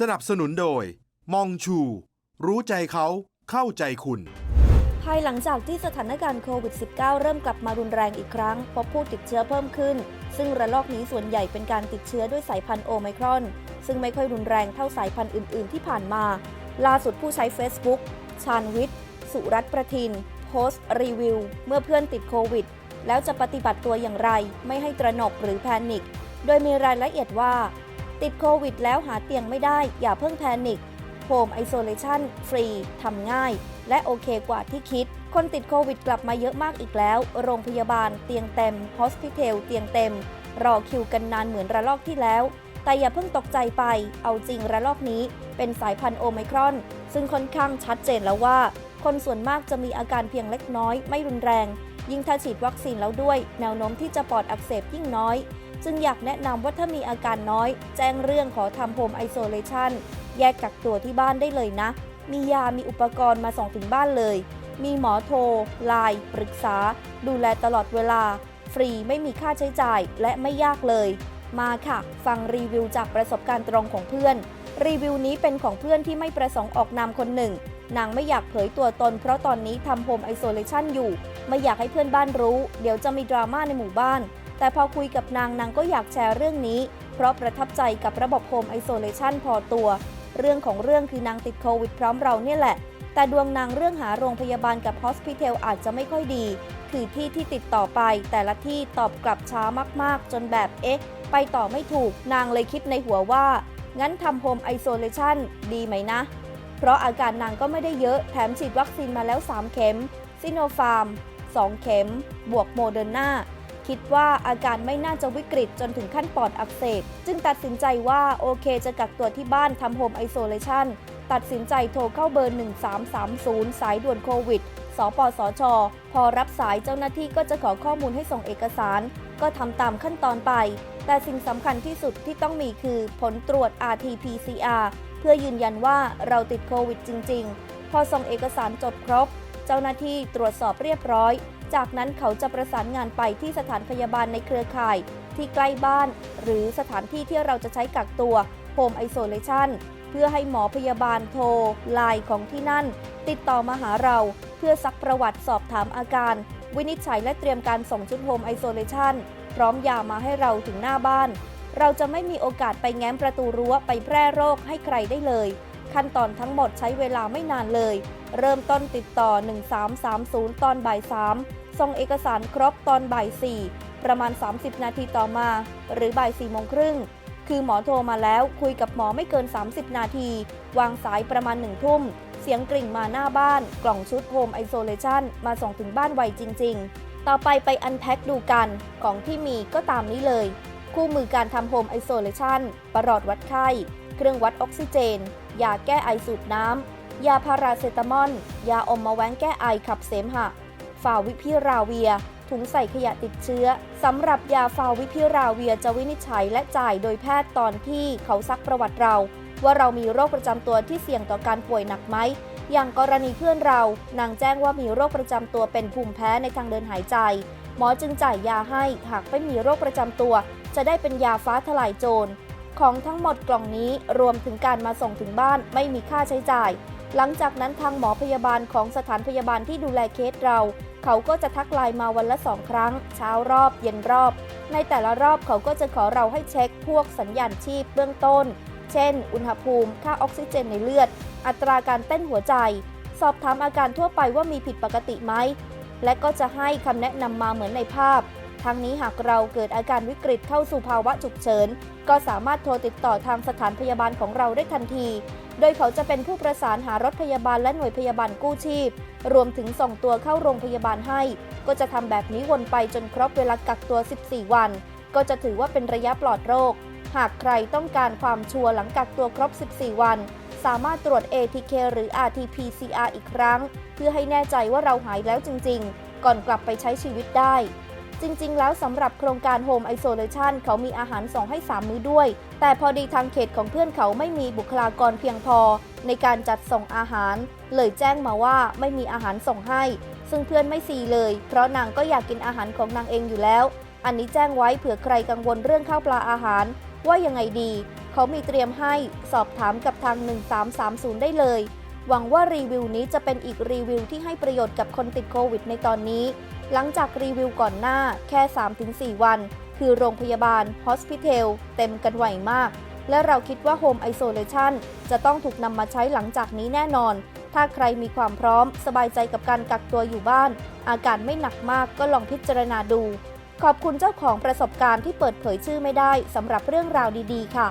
สนับสนุนโดย มองชู รู้ใจเขาเข้าใจคุณ ภายหลังจากที่สถานการณ์โควิด -19 เริ่มกลับมารุนแรงอีกครั้ง พบผู้ติดเชื้อเพิ่มขึ้น ซึ่งระลอกนี้ส่วนใหญ่เป็นการติดเชื้อด้วยสายพันธุ์โอไมครอน ซึ่งไม่ค่อยรุนแรงเท่าสายพันธุ์อื่น ๆ ที่ผ่านมา ล่าสุดผู้ใช้ Facebook ชาญวิทย์ สุรัตน์ประทิน โพสต์รีวิว เมื่อเพื่อนติดโควิด แล้วจะปฏิบัติตัวอย่างไร ไม่ให้ตระหนกหรือแพนิค โดยมีรายละเอียดว่า ติดโควิดแล้วหาเตียงไม่ได้ อย่าเพิ่งแพนิคโฮมไอโซเลชันฟรีทำง่าย และโอเคกว่าที่คิด คนติดโควิดกลับมาเยอะมากอีกแล้ว โรงพยาบาลเตียงเต็มฮอสพิเทลเตียงเต็ม รอคิวกันนานเหมือนระลอกที่แล้ว แต่อย่าเพิ่งตกใจไป เอาจริงระลอกนี้ เป็นสายพันธุ์โอไมครอน ซึ่งค่อนข้างชัดเจนแล้วว่า คนส่วนมากจะมีอาการเพียงเล็กน้อยไม่รุนแรง ยิ่งถ้าฉีดวัคซีนแล้วด้วย แนวโน้มที่จะปอดอักเสบยิ่งน้อย จึงอยากแนะนำว่าถ้ามีอาการน้อย แจ้งเรื่องขอทำโฮมไอโซเลชันแยกกักตัวที่บ้านได้เลยนะ มียามีอุปกรณ์มาส่งถึงบ้านเลย มีหมอโทรไลน์ปรึกษา ดูแลตลอดเวลา ฟรีไม่มีค่าใช้จ่ายและไม่ยากเลย มาค่ะ ฟังรีวิวจากประสบการณ์ตรงของเพื่อน รีวิวนี้เป็นของเพื่อนที่ไม่ประสงค์ออกนามคนหนึ่งนางไม่อยากเผยตัวตนเพราะตอนนี้ทำโฮมไอโซเลชันอยู่ ไม่อยากให้เพื่อนบ้านรู้ เดี๋ยวจะมีดราม่าในหมู่บ้าน แต่พอคุยกับนางนางก็อยากแชร์เรื่องนี้ เพราะประทับใจกับระบบโฮมไอโซเลชันพอตัว เรื่องของเรื่องคือนางติดโควิดพร้อมเราเนี่ยแหละ แต่ดวงนางเรื่องหาโรงพยาบาลกับฮอสพิเทลอาจจะไม่ค่อยดี คือที่ที่ติดต่อไป แต่ละที่ตอบกลับช้ามากๆ จนแบบเอ๊ะไปต่อไม่ถูก นางเลยคิดในหัวว่า งั้นทำโฮมไอโซเลชันดีไหมนะ เพราะอาการนางก็ไม่ได้เยอะ แถมฉีดวัคซีนมาแล้ว 3 เข็มซิโนฟาร์ม 2 เข็ม บวกโมเดอร์นา คิดว่าอาการไม่น่าจะวิกฤตจนถึงขั้นปอดอักเสบ จึงตัดสินใจว่าโอเคจะกักตัวที่บ้านทำโฮมไอโซเลชันตัดสินใจโทรเข้าเบอร์ 1330 สายด่วนโควิด สปสช พอรับสายเจ้าหน้าที่ก็จะขอข้อมูลให้ส่งเอกสาร ก็ทำตามขั้นตอนไป แต่สิ่งสำคัญที่สุดที่ต้องมีคือผลตรวจ RT-PCR เพื่อยืนยันว่าเราติดโควิดจริง ๆ พอส่งเอกสารจบครบ เจ้าหน้าที่ตรวจสอบเรียบร้อย จากนั้นเขาจะประสานงานไปที่สถานพยาบาลในเครือข่าย ที่ใกล้บ้าน หรือสถานที่ที่เราจะใช้กักตัว Home Isolation เพื่อให้หมอพยาบาลโทรไลน์ของที่นั่น ติดต่อมาหาเรา เพื่อซักประวัติสอบถามอาการ วินิจฉัยและเตรียมการส่งชุด Home Isolation พร้อมยามาให้เราถึงหน้าบ้าน เราจะไม่มีโอกาสไปแง้มประตูรั้วไปแพร่โรคให้ใครได้เลย ขั้นตอนทั้งหมดใช้เวลาไม่นานเลย เริ่มต้นติดต่อ 1330 ตอนบ่าย 3 ส่งเอกสารครบตอนบ่าย 4 ประมาณ 30 นาทีต่อมา หรือบ่าย4โมงครึ่ง คือหมอโทรมาแล้วคุยกับหมอไม่เกิน 30 นาที วางสายประมาณ1ทุ่ม เสียงกริ่งมาหน้าบ้าน กล่องชุดโฮมไอโซเลชันมาส่งถึงบ้านไวจริง ๆ ต่อไปไปอันแพ็คดูกัน ของที่มีก็ตามนี้เลย คู่มือการทำโฮมไอโซเลชันประหลอดวัดไข้ เครื่องวัดออกซิเจน ยาแก้ไอสูตรน้ำ ยาพาราเซตามอล ยาอมมาแว้งแก้ไอขับเสมหะ ฟาวิพิราเวีย ถุงใส่ขยะติดเชื้อ สำหรับยาฟาวิพิราเวียจะวินิจฉัยและจ่ายโดยแพทย์ตอนที่เขาซักประวัติเรา ว่าเรามีโรคประจำตัวที่เสี่ยงต่อการป่วยหนักไหม อย่างกรณีเพื่อนเรา นางแจ้งว่ามีโรคประจำตัวเป็นภูมิแพ้ในทางเดินหายใจ หมอจึงจ่ายยาให้ หากไม่มีโรคประจำตัว จะได้เป็นยาฟ้าทลายโจร ของทั้งหมดกล่องนี้รวมถึงการมาส่งถึงบ้านไม่มีค่าใช้จ่าย หลังจากนั้นทางหมอพยาบาลของสถานพยาบาลที่ดูแลเคสเรา เขาก็จะทักไลน์มาวันละสองครั้ง เช้ารอบ เย็นรอบ ในแต่ละรอบเขาก็จะขอเราให้เช็คพวกสัญญาณชีพเบื้องต้น เช่น อุณหภูมิ ค่าออกซิเจนในเลือด อัตราการเต้นหัวใจ สอบถามอาการทั่วไปว่ามีผิดปกติไหมและก็จะให้คำแนะนำมาเหมือนในภาพ ทั้งนี้หากเราเกิดอาการวิกฤตเข้าสู่ภาวะฉุกเฉิน ก็สามารถโทรติดต่อทางสถานพยาบาลของเราได้ทันที โดยเขาจะเป็นผู้ประสานหารถพยาบาลและหน่วยพยาบาลกู้ชีพ รวมถึงส่งตัวเข้าโรงพยาบาลให้ ก็จะทำแบบนี้วนไปจนครบเวลากักตัว 14 วัน ก็จะถือว่าเป็นระยะปลอดโรค หากใครต้องการความชัวร์หลังกักตัวครบ 14 วันสามารถตรวจ ATK หรือ RT-PCR อีกครั้ง เพื่อให้แน่ใจว่าเราหายแล้วจริง ๆ ก่อนกลับไปใช้ชีวิตได้ จริง ๆ แล้วสำหรับโครงการ Home Isolation เขามีอาหารส่งให้ 3 มื้อด้วย แต่พอดีทางเขตของเพื่อนเขาไม่มีบุคลากรเพียงพอ ในการจัดส่งอาหาร เลยแจ้งมาว่าไม่มีอาหารส่งให้ ซึ่งเพื่อนไม่ซีเลย เพราะนางก็อยากกินอาหารของนางเองอยู่แล้ว อันนี้แจ้งไว้เผื่อใครกังวลเรื่องข้าวปลาอาหาร ว่ายังไงดี เขามีเตรียมให้สอบถามกับทาง 1330 ได้เลย หวังว่ารีวิวนี้จะเป็นอีกรีวิวที่ให้ประโยชน์กับคนติดโควิดในตอนนี้ หลังจากรีวิวก่อนหน้าแค่ 3-4 วัน คือโรงพยาบาลฮอสพิเทลเต็มกันไหวมาก และเราคิดว่าโฮมไอโซเลชันจะต้องถูกนำมาใช้หลังจากนี้แน่นอน ถ้าใครมีความพร้อม สบายใจกับการกักตัวอยู่บ้าน อาการไม่หนักมากก็ลองพิจารณาดู ขอบคุณเจ้าของประสบการณ์ที่เปิดเผยชื่อไม่ได้สำหรับเรื่องราวดีๆ ค่ะ